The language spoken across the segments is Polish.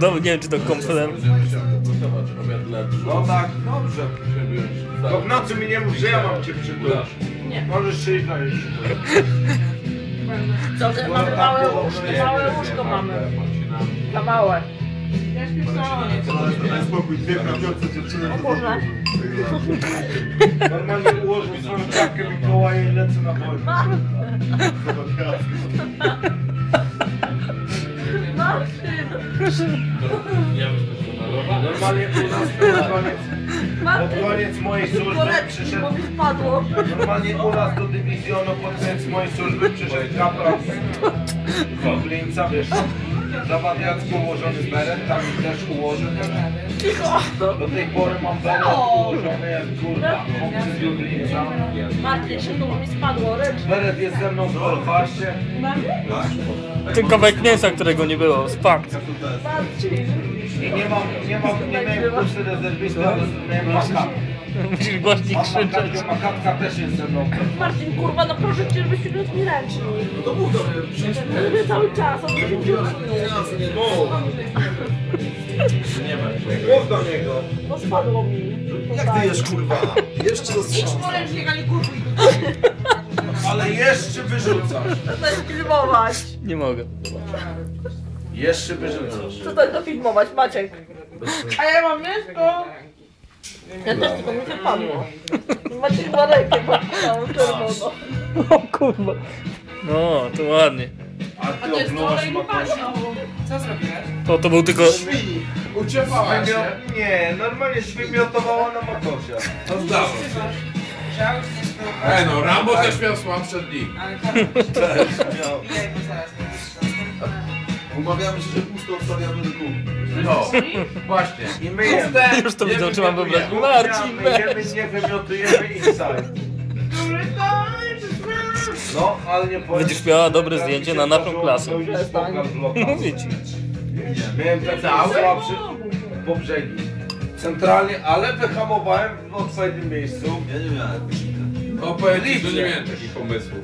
No, nie wiem, czy to komputer. No tak, dobrze. To w nocy mi nie mów, że ja mam cię przytulać. Nie. Możesz przyjść na jeszcze. Co, że mamy małe łóżko, małe łóżko mamy. Za małe. Ja salonie. Daj spokój, dwie prawiące dziewczyny. O Boże. Normalnie ułożył swoją czapkę Mikołaja i lecę na wojnę. Normalnie u nas pod koniec, pod koniec mojej służby przyszedł... spadło. Normalnie u nas do dywizjonu pod koniec mojej służby przyszedł kapral z Lublińca, wiesz, zawadiacko ułożony beret, tam też ułożył. Cicho. Do tej pory mam beret ułożony jak kurwa. Marcin, się tu mi spadło. Ręcz. Beret jest ze mną w Belfaście. Ten kawałek mięsa, którego nie było. Spam. Marcin. I nie mam, nie mam, nie miałem kursy rezerwisty, ale miałem. Musisz głośniej krzyczeć. makatka też jest ze mną. Marcin, kurwa, no proszę cię, żebyś przyniósł mi ręcznik. No to mów do mnie, Mówię cały czas, od 10 minut. Mów do niego. Bo spadło mi. Jak ty jesz kurwa? Jeszcze rozstrzał. Ale jeszcze wyrzucasz. Przestań filmować. Nie mogę. Jeszcze wyrzucasz. Przestań to filmować, Maciek. A ja mam mięsko. Ja też tylko mi wypadło. Maciek ma rękę podpisałą czerwono. O kurwa. No, to ładnie. A ty oplułaś makosia. To, to był tylko... Świni, uciepała się. Nie, normalnie zwymiotowała na makosia. To zdało się. Ej no, Rambo też miał słabsze dni. Też miał. Umawiamy się, że pusto odstawiamy do kół. No, właśnie. I my jemy. Już to widzą, czy mam wyobraźnię. Marcin, my jemy, nie wymiotujemy inside. No, ale nie powiem. Będziesz miała dobre zdjęcie na naszą klasę. Mówię ci. Miałem taki słabszy po brzegi. Centralnie, ale wyhamowałem w odpowiednim miejscu. Ja nie miałem. No że nie miałem takich pomysłów.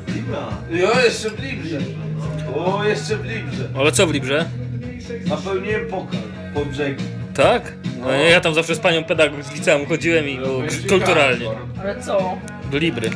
Jo, jeszcze w Librze. O, jeszcze w Librze. Ale co w Librze? Napełniłem pokal po brzegi. Tak? No, ja tam zawsze z panią pedagog z liceum chodziłem i było kulturalnie. Ale co? Do Libry.